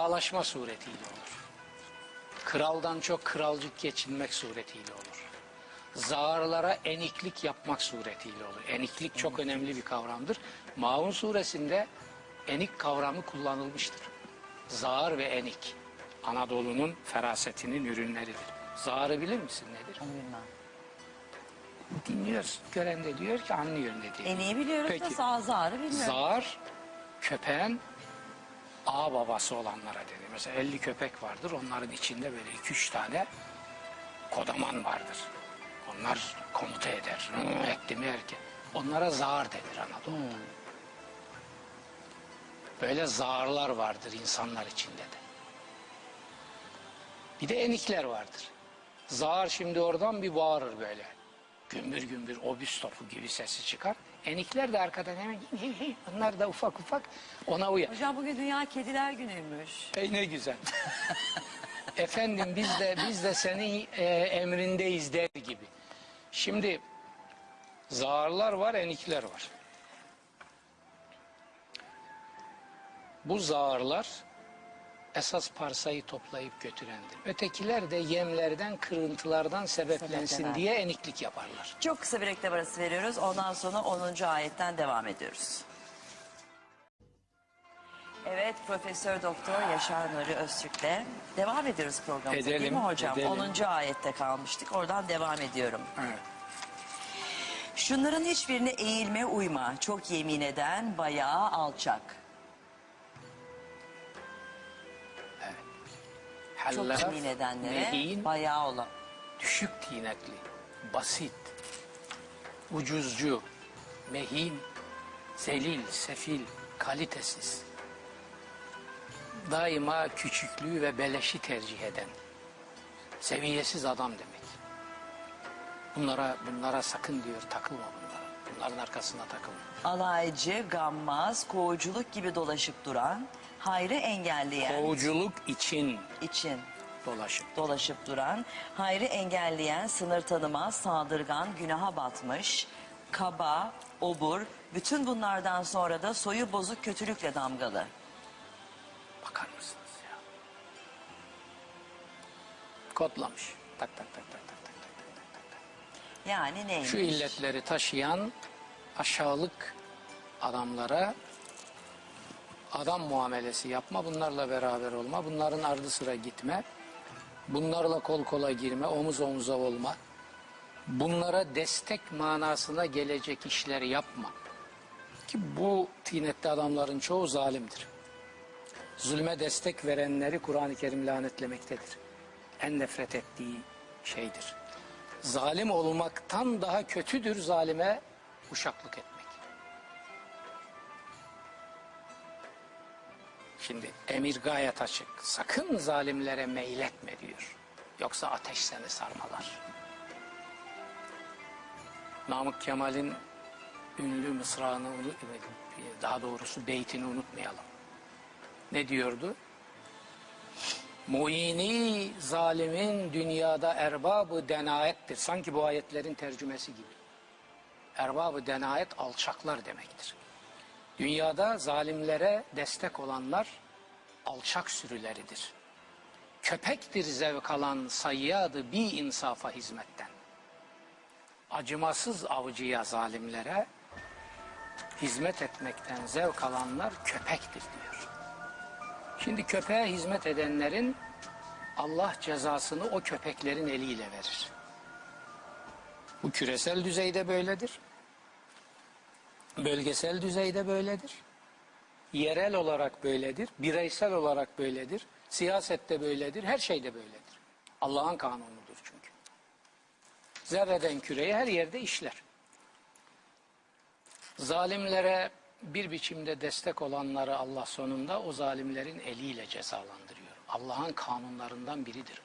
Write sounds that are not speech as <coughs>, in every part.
yağlaşma suretiyle olur. Kraldan çok kralcık geçinmek suretiyle olur. Zağırlara eniklik yapmak suretiyle olur. Eniklik çok önemli bir kavramdır. Maun suresinde enik kavramı kullanılmıştır. Zağır ve enik Anadolu'nun ferasetinin ürünleridir. Zağırı bilir misin nedir? Bilmem. Dinliyorsun. Gören de diyor ki anlıyor ne diye. En iyi biliyoruz Peki. da sağ zarı bilmiyorum. Zar köpeğin ağ babası olanlara dedi. Mesela 50 köpek vardır. Onların içinde böyle 2-3 tane kodaman vardır. Onlar komuta eder. Hı, Etti mi erkek. Onlara zar denir Anadolu'da. Böyle zarlar vardır insanlar içinde de. Bir de enikler vardır. Zar şimdi oradan bir bağırır böyle. Gümbür gümbür obüs topu gibi sesi çıkar. Enikler de arkadan hemen <laughs> onlar da ufak ufak ona uyar. Hocam bugün Dünya Kediler Günü'ymüş. Ey ne güzel. <laughs> Efendim biz de biz de senin e, emrindeyiz der gibi. Şimdi zarlar var, enikler var. Bu zarlar esas parsayı toplayıp götürendir. Ötekiler de yemlerden, kırıntılardan sebeplensin diye eniklik yaparlar. Çok kısa bir reklam arası veriyoruz. Ondan sonra 10. ayetten devam ediyoruz. Evet Profesör Doktor Yaşar Nuri Öztürk'le devam ediyoruz programımıza değil Edelim, mi hocam? edelim. 10. ayette kalmıştık. Oradan devam ediyorum. Evet. Şunların hiçbirine eğilme uyma. Çok yemin eden bayağı alçak. Çok Hallaf, yemin edenlere mehin, bayağı olan. düşük tinetli, basit, ucuzcu, mehin, zelil, sefil, kalitesiz, daima küçüklüğü ve beleşi tercih eden, seviyesiz adam demek. Bunlara bunlara sakın diyor takılma bunlara. Bunların arkasına takılma. Alaycı, gammaz, kovuculuk gibi dolaşıp duran, hayrı engelleyen Kovuculuk için için dolaşıp. dolaşıp duran, hayrı engelleyen, sınır tanımaz, saldırgan, günaha batmış, kaba, obur, bütün bunlardan sonra da soyu bozuk kötülükle damgalı. Bakar mısınız ya? Kodlamış. Tak tak tak tak tak tak tak tak tak tak. Yani neymiş? Şu illetleri taşıyan aşağılık adamlara adam muamelesi yapma, bunlarla beraber olma, bunların ardı sıra gitme, bunlarla kol kola girme, omuz omuza olma, bunlara destek manasına gelecek işleri yapma. Ki bu tinetli adamların çoğu zalimdir. Zulme destek verenleri Kur'an-ı Kerim lanetlemektedir. En nefret ettiği şeydir. Zalim olmaktan daha kötüdür zalime uşaklık etmek. Şimdi emir gayet açık. Sakın zalimlere meyletme diyor. Yoksa ateş seni sarmalar. Namık Kemal'in ünlü mısrağını unut- daha doğrusu beytini unutmayalım. Ne diyordu? Muini zalimin dünyada erbabı denaettir. Sanki bu ayetlerin tercümesi gibi. Erbabı denaet alçaklar demektir. Dünyada zalimlere destek olanlar alçak sürüleridir. Köpektir zevk alan sayyadı bir insafa hizmetten. Acımasız avcıya zalimlere hizmet etmekten zevk alanlar köpektir diyor. Şimdi köpeğe hizmet edenlerin Allah cezasını o köpeklerin eliyle verir. Bu küresel düzeyde böyledir. Bölgesel düzeyde böyledir. Yerel olarak böyledir. Bireysel olarak böyledir. Siyasette böyledir. Her şeyde böyledir. Allah'ın kanunudur çünkü. Zerreden küreye her yerde işler. Zalimlere bir biçimde destek olanları Allah sonunda o zalimlerin eliyle cezalandırıyor. Allah'ın kanunlarından biridir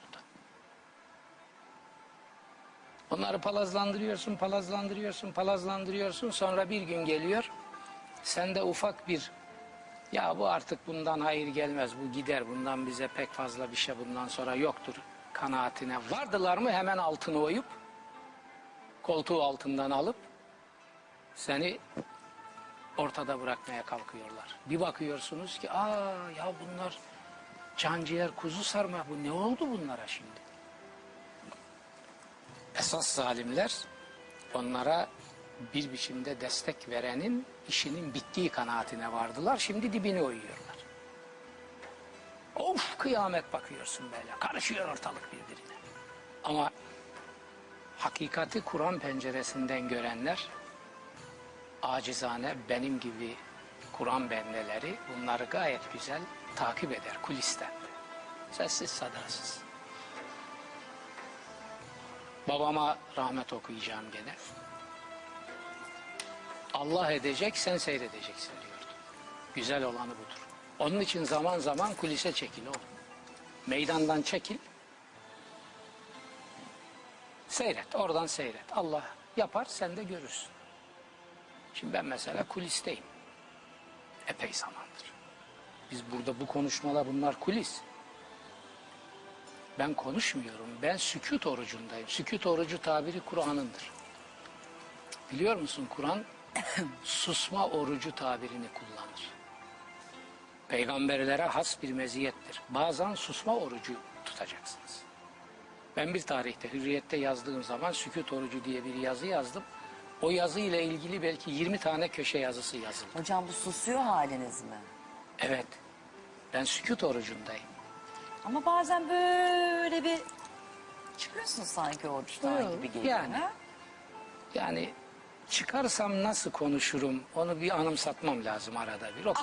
bu da. Onları palazlandırıyorsun, palazlandırıyorsun, palazlandırıyorsun. Sonra bir gün geliyor. Sende ufak bir ya bu artık bundan hayır gelmez, bu gider, bundan bize pek fazla bir şey bundan sonra yoktur kanaatine vardılar mı hemen altını oyup koltuğu altından alıp seni ortada bırakmaya kalkıyorlar. Bir bakıyorsunuz ki aa ya bunlar Canciğer, kuzu sarma bu ne oldu bunlara şimdi? Esas zalimler onlara bir biçimde destek verenin işinin bittiği kanaatine vardılar. Şimdi dibini oyuyorlar. Of kıyamet bakıyorsun böyle. Karışıyor ortalık birbirine. Ama hakikati Kur'an penceresinden görenler acizane benim gibi Kur'an bendeleri bunları gayet güzel takip eder kulisten. Sessiz sadasız. Babama rahmet okuyacağım gene. Allah edecek sen seyredeceksin diyordu. Güzel olanı budur. Onun için zaman zaman kulise çekil oğlum. Meydandan çekil. Seyret, oradan seyret. Allah yapar, sen de görürsün. Şimdi ben mesela kulisteyim. Epey zamandır. Biz burada bu konuşmalar bunlar kulis. Ben konuşmuyorum. Ben sükut orucundayım. Sükut orucu tabiri Kur'an'ındır. Biliyor musun Kur'an <clears throat> susma orucu tabirini kullanır. Peygamberlere has bir meziyettir. Bazen susma orucu tutacaksınız. Ben bir tarihte Hürriyet'te yazdığım zaman sükut orucu diye bir yazı yazdım. O yazı ile ilgili belki 20 tane köşe yazısı yazıldı. Hocam bu susuyor haliniz mi? Evet. Ben sükut orucundayım. Ama bazen böyle bir çıkıyorsun sanki oruçtan Yok, gibi geliyor. yani. ha? Yani çıkarsam nasıl konuşurum onu bir anımsatmam lazım arada bir. O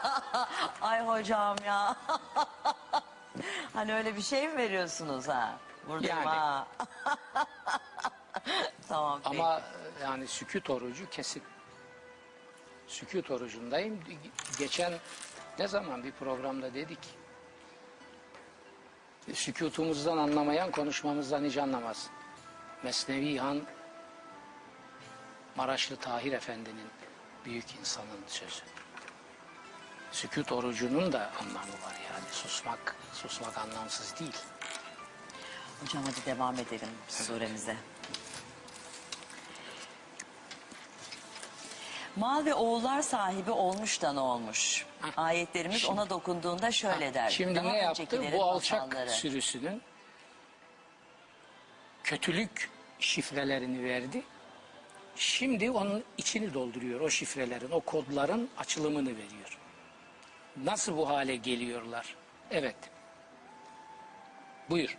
<laughs> Ay hocam ya. <laughs> hani öyle bir şey mi veriyorsunuz ha? Buradayım Yani. ha. <laughs> tamam peki. Ama e, yani sükut orucu kesin. Sükut orucundayım. Geçen ne zaman bir programda dedik. Sükutumuzdan anlamayan konuşmamızdan hiç anlamaz. Mesnevi Han Maraşlı Tahir Efendi'nin büyük insanın sözü. Sükut orucunun da anlamı var yani. Susmak, susmak anlamsız değil. Hocam hadi devam edelim suremize. Mal ve oğullar sahibi olmuş da ne olmuş? Ayetlerimiz Şimdi- ona dokunduğunda şöyle der. Şimdi Daha ne yaptı? öncekilerin Bu alçak masalları. sürüsünün kötülük şifrelerini verdi. Şimdi onun içini dolduruyor. O şifrelerin, o kodların açılımını veriyor. Nasıl bu hale geliyorlar? Evet. Buyur.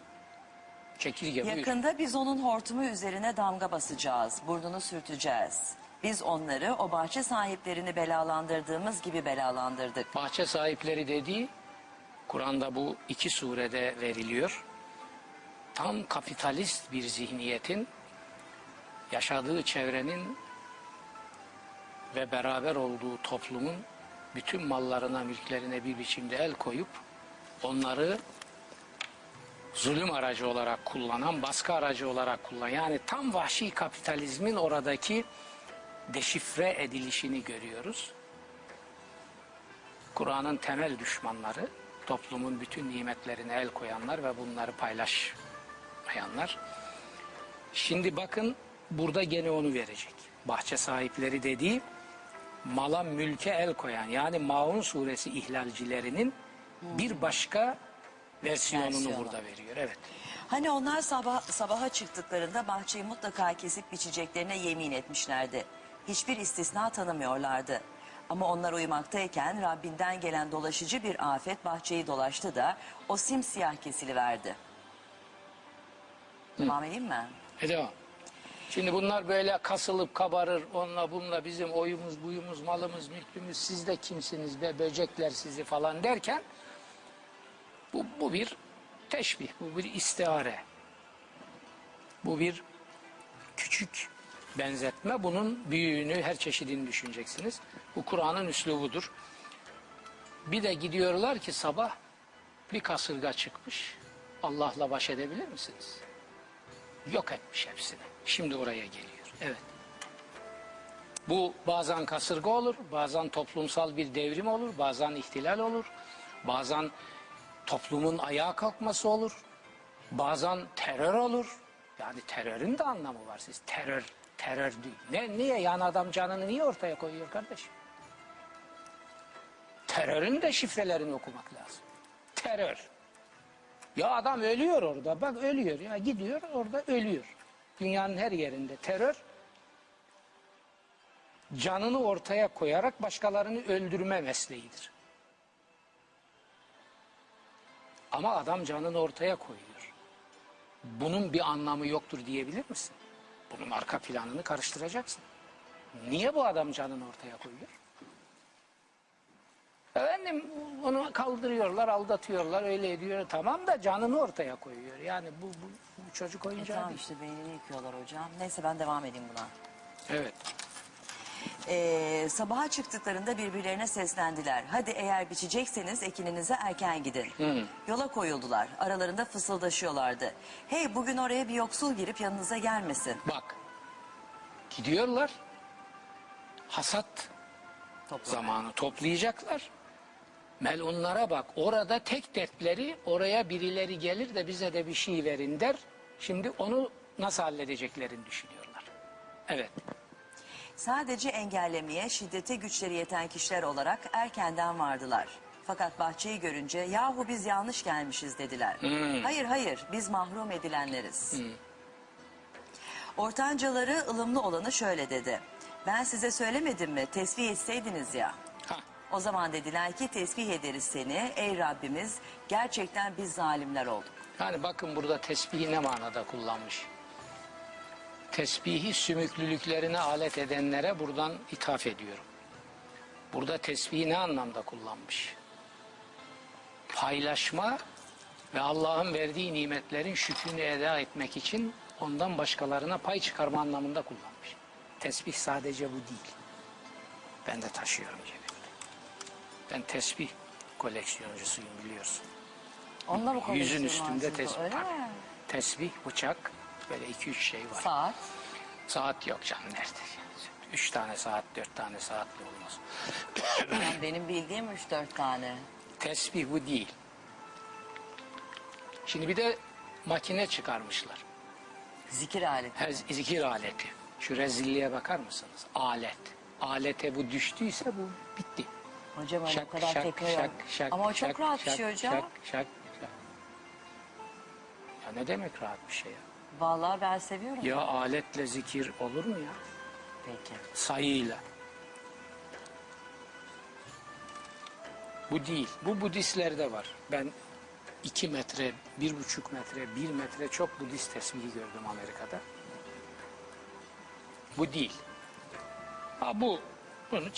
Çekirge buyur. Yakında biz onun hortumu üzerine damga basacağız, burnunu sürteceğiz. Biz onları o bahçe sahiplerini belalandırdığımız gibi belalandırdık. Bahçe sahipleri dediği Kur'an'da bu iki surede veriliyor. Tam kapitalist bir zihniyetin yaşadığı çevrenin ve beraber olduğu toplumun bütün mallarına, mülklerine bir biçimde el koyup onları zulüm aracı olarak kullanan, baskı aracı olarak kullanan yani tam vahşi kapitalizmin oradaki deşifre edilişini görüyoruz. Kur'an'ın temel düşmanları, toplumun bütün nimetlerine el koyanlar ve bunları paylaşmayanlar. Şimdi bakın burada gene onu verecek. Bahçe sahipleri dediği mala mülke el koyan yani Maun suresi ihlalcilerinin bir başka versiyonunu Versiyonu. burada veriyor. Evet. Hani onlar sabah sabaha çıktıklarında bahçeyi mutlaka kesip biçeceklerine yemin etmişlerdi. Hiçbir istisna tanımıyorlardı. Ama onlar uyumaktayken Rabbinden gelen dolaşıcı bir afet bahçeyi dolaştı da o simsiyah kesiliverdi. Devam edeyim mi? E devam. Şimdi bunlar böyle kasılıp kabarır. Onunla bununla bizim oyumuz, buyumuz, malımız, mülkümüz siz de kimsiniz be böcekler sizi falan derken bu, bu bir teşbih, bu bir istihare. Bu bir küçük benzetme. Bunun büyüğünü, her çeşidini düşüneceksiniz. Bu Kur'an'ın üslubudur. Bir de gidiyorlar ki sabah bir kasırga çıkmış. Allah'la baş edebilir misiniz? yok etmiş hepsini. Şimdi oraya geliyor. Evet. Bu bazen kasırga olur, bazen toplumsal bir devrim olur, bazen ihtilal olur, bazen toplumun ayağa kalkması olur, bazen terör olur. Yani terörün de anlamı var siz. Terör, terör değil. Ne, niye? Yani adam canını niye ortaya koyuyor kardeşim? Terörün de şifrelerini okumak lazım. terör. Ya adam ölüyor orada. Bak ölüyor ya gidiyor orada ölüyor. Dünyanın her yerinde terör canını ortaya koyarak başkalarını öldürme mesleğidir. Ama adam canını ortaya koyuyor. Bunun bir anlamı yoktur diyebilir misin? Bunun arka planını karıştıracaksın. Niye bu adam canını ortaya koyuyor? Efendim onu kaldırıyorlar, aldatıyorlar, öyle ediyor. Tamam da canını ortaya koyuyor. Yani bu, bu, bu çocuk E oyuncağı tamam değil. işte beynini yıkıyorlar hocam. Neyse ben devam edeyim buna. Evet. Ee, sabaha çıktıklarında birbirlerine seslendiler. Hadi eğer biçecekseniz ekininize erken gidin. Yola koyuldular. Aralarında fısıldaşıyorlardı. Hey bugün oraya bir yoksul girip yanınıza gelmesin. Bak. Gidiyorlar. Hasat Topla. zamanı toplayacaklar. Melunlara bak. Orada tek dertleri oraya birileri gelir de bize de bir şey verin der. Şimdi onu nasıl halledeceklerini düşünüyorlar. Evet. Sadece engellemeye şiddete güçleri yeten kişiler olarak erkenden vardılar. Fakat bahçeyi görünce yahu biz yanlış gelmişiz dediler. Hayır hayır biz mahrum edilenleriz. Ortancaları ılımlı olanı şöyle dedi. Ben size söylemedim mi tesbih etseydiniz ya. Ha. O zaman dediler ki tesbih ederiz seni ey Rabbimiz gerçekten biz zalimler olduk. Yani bakın burada tesbihi ne manada kullanmış. Tesbihi sümüklülüklerine alet edenlere buradan ithaf ediyorum. Burada tesbihi ne anlamda kullanmış? Paylaşma ve Allah'ın verdiği nimetlerin şükrünü eda etmek için ondan başkalarına pay çıkarma anlamında kullanmış. Tesbih sadece bu değil. Ben de taşıyorum cebimde. Ben tesbih koleksiyoncusuyum biliyorsun. Onunla mı Yüzün üstünde tesbih. Tesbih, bıçak, böyle iki üç şey var. Saat. Saat yok canım nerede? Üç tane saat, dört tane saatli olmaz. <coughs> Yani benim bildiğim 3-4 tane. Tesbih bu değil. Şimdi bir de makine çıkarmışlar. Zikir aleti. Her zikir aleti. Şu rezilliğe bakar mısınız? Alet. Alete bu düştüyse bu bitti. Hocam öyle o kadar tekrar yok. Ama o çok şak, rahat bir şak, şey hocam. Şak, şak, şak. Ya ne demek rahat bir şey ya? Vallahi ben seviyorum. Ya aletle zikir olur mu ya? Peki. sayıyla. Bu değil. Bu Budistlerde var. Ben iki metre, bir buçuk metre, bir metre çok Budist tesbihi gördüm Amerika'da. Bu değil. Ha bu. Bunu